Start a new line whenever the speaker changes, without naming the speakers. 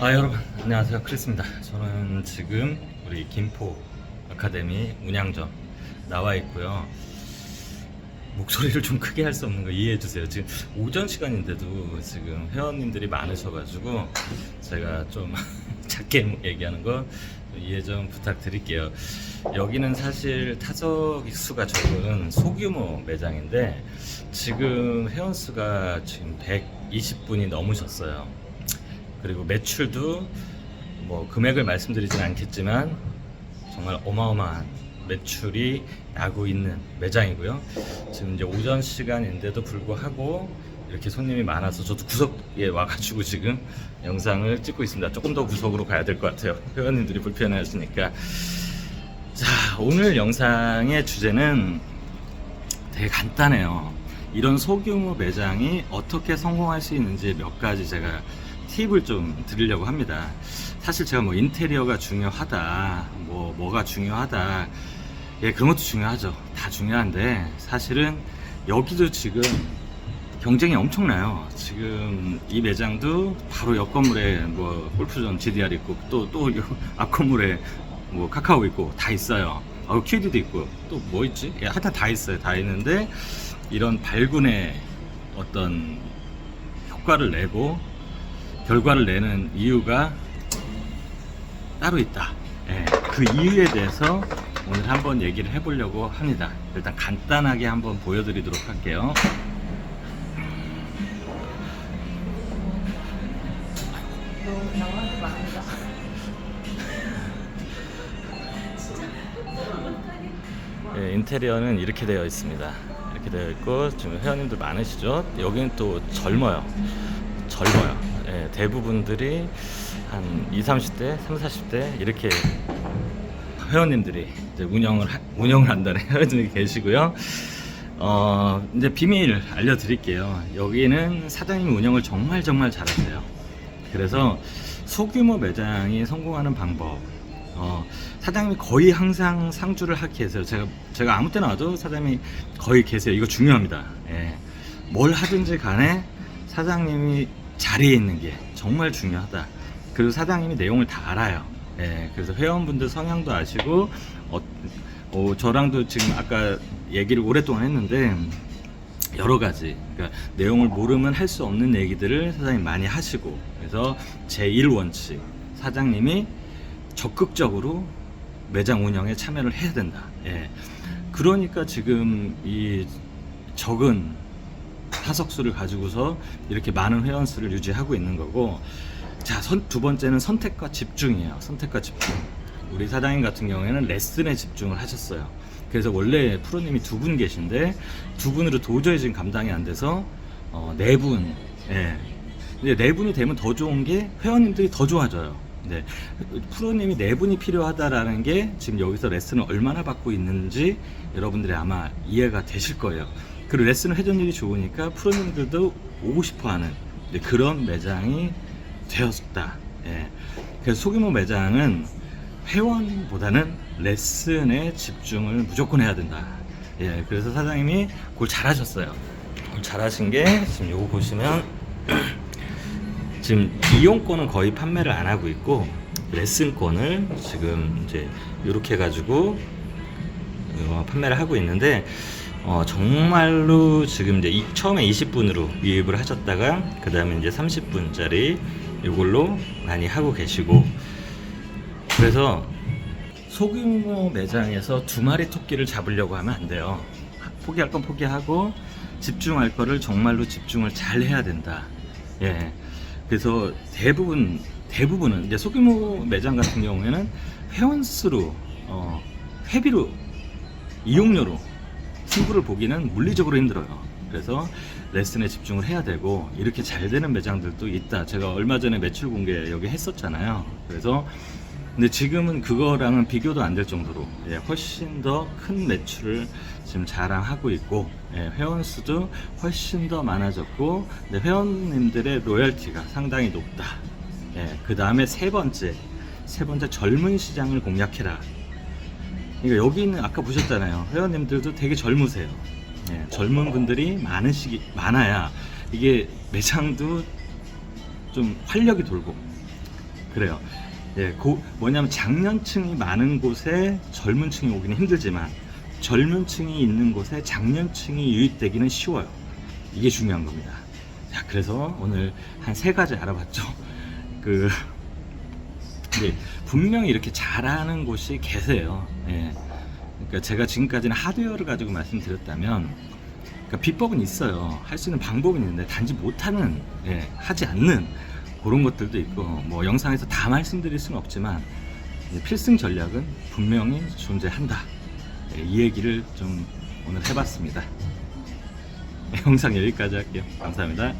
아 여러분 안녕하세요. 크리스입니다. 저는 지금 우리 김포 아카데미 운양점 나와 있고요. 목소리를 좀 크게 할 수 없는 거 이해해 주세요. 지금 오전 시간인데도 지금 회원님들이 많으셔가지고 제가 좀 작게 얘기하는 거 이해 좀 부탁드릴게요. 여기는 사실 타석 수가 적은 소규모 매장인데 지금 회원 수가 지금 120분이 넘으셨어요 그리고 매출도 뭐 금액을 말씀드리진 않겠지만 정말 어마어마한 매출이 나고 있는 매장이고요. 지금 이제 오전 시간인데도 불구하고 이렇게 손님이 많아서 저도 구석에 와가지고 지금 영상을 찍고 있습니다. 조금 더 구석으로 가야 될 것 같아요. 회원님들이 불편해하시니까. 자, 오늘 영상의 주제는 되게 간단해요. 이런 소규모 매장이 어떻게 성공할 수 있는지 몇 가지 제가 팁을 좀 드리려고 합니다. 사실 제가 뭐 인테리어가 중요하다, 뭐 뭐가 중요하다, 예 그런 것도 중요하죠. 다 중요한데 사실은 여기도 지금 경쟁이 엄청나요. 지금 이 매장도 바로 옆 건물에 뭐 골프존 GDR 있고 또 또 앞 건물에 뭐 카카오 있고 다 있어요. 어, QD도 있고 또 뭐 있지? 예, 하여튼 다 있어요. 다 있는데 이런 발군의 어떤 효과를 내고 결과를 내는 이유가 따로 있다. 예, 그 이유에 대해서 오늘 한번 얘기를 해보려고 합니다. 일단 간단하게 한번 보여드리도록 할게요. 예, 인테리어는 이렇게 되어 있습니다. 이렇게 되어 있고 지금 회원님들 많으시죠? 여기는 또 젊어요. 젊어요. 예, 대부분들이 한 20, 30대, 30, 40대 이렇게 회원님들이 이제 운영을 하- 운영을 한다는 회원들이 계시고요. 어, 이제 비밀 알려드릴게요. 여기는 사장님 운영을 정말 정말 잘하세요. 그래서 소규모 매장이 성공하는 방법. 어, 사장님이 거의 항상 상주를 해서 제가 제가 아무 때나 와도 사장님이 거의 계세요. 이거 중요합니다. 예. 뭘 하든지 간에 사장님이 자리에 있는 게 정말 중요하다. 그리고 사장님이 내용을 다 알아요. 예, 그래서 회원분들 성향도 아시고, 어, 어, 저랑도 지금 아까 얘기를 오랫동안 했는데, 여러 가지, 그러니까 내용을 모르면 할 수 없는 얘기들을 사장님 많이 하시고, 그래서 제1 원칙, 사장님이 적극적으로 매장 운영에 참여를 해야 된다. 예. 그러니까 지금 이 적은 타석수를 가지고서 이렇게 많은 회원 수를 유지하고 있는 거고 자, 선, 두 번째는 선택과 집중이에요. 선택과 집중. 우리 사장님 같은 경우에는 레슨에 집중을 하셨어요. 그래서 원래 프로님이 두 분 계신데 두 분으로 도저히 지금 감당이 안 돼서 어, 네 분. 예. 근데 네 분이 되면 더 좋은 게 회원님들이 더 좋아져요. 네. 프로님이 네 분이 필요하다라는 게 지금 여기서 레슨을 얼마나 받고 있는지 여러분들이 아마 이해가 되실 거예요. 그리고 레슨을 회전력이 좋으니까 프로님들도 오고 싶어 하는 이제 그런 매장이 되었다. 예. 그래서 소규모 매장은 회원보다는 레슨에 집중을 무조건 해야 된다. 예. 그래서 사장님이 그걸 잘하셨어요. 잘하신 게 지금 요거 보시면 지금 이용권은 거의 판매를 안 하고 있고 레슨권을 지금 이제 이렇게 해가지고 어, 판매를 하고 있는데 어, 정말로 지금 이제 이- 처음에 20분으로 유입을 하셨다가 그 다음에 이제 30분짜리 이걸로 많이 하고 계시고 그래서 소규모 매장에서 두 마리 토끼를 잡으려고 하면 안 돼요. 포기할 건 포기하고 집중할 거를 정말로 집중을 잘 해야 된다. 예. 그래서 대부분 대부분은 이제 소규모 매장 같은 경우에는 회원 수로 어, 회비로 이용료로 승부를 보기는 물리적으로 힘들어요. 그래서 레슨에 집중을 해야 되고 이렇게 잘 되는 매장들도 있다. 제가 얼마 전에 매출 공개 여기 했었잖아요. 그래서 근데 지금은 그거랑은 비교도 안 될 정도로 예, 훨씬 더 큰 매출을 지금 자랑하고 있고 예, 회원 수도 훨씬 더 많아졌고 근데 회원님들의 로열티가 상당히 높다. 예, 그 다음에 세 번째 세 번째 젊은 시장을 공략해라. 그러니까 여기 있는 아까 보셨잖아요. 회원님들도 되게 젊으세요. 예, 젊은 분들이 많으시기 많아야 이게 매장도 좀 활력이 돌고 그래요. 예, 고, 뭐냐면 장년층이 많은 곳에 젊은 층이 오기는 힘들지만 젊은 층이 있는 곳에 장년층이 유입되기는 쉬워요. 이게 중요한 겁니다. 자, 그래서 오늘 한 세 가지 알아봤죠. 그, 예, 분명히 이렇게 잘하는 곳이 계세요. 예. 그러니까 제가 지금까지는 하드웨어를 가지고 말씀드렸다면 그러니까 비법은 있어요. 할 수 있는 방법은 있는데 단지 못하는, 예, 하지 않는 그런 것들도 있고 뭐 영상에서 다 말씀드릴 수는 없지만 예, 필승 전략은 분명히 존재한다. 예, 이 얘기를 좀 오늘 해봤습니다. 영상 여기까지 할게요. 감사합니다.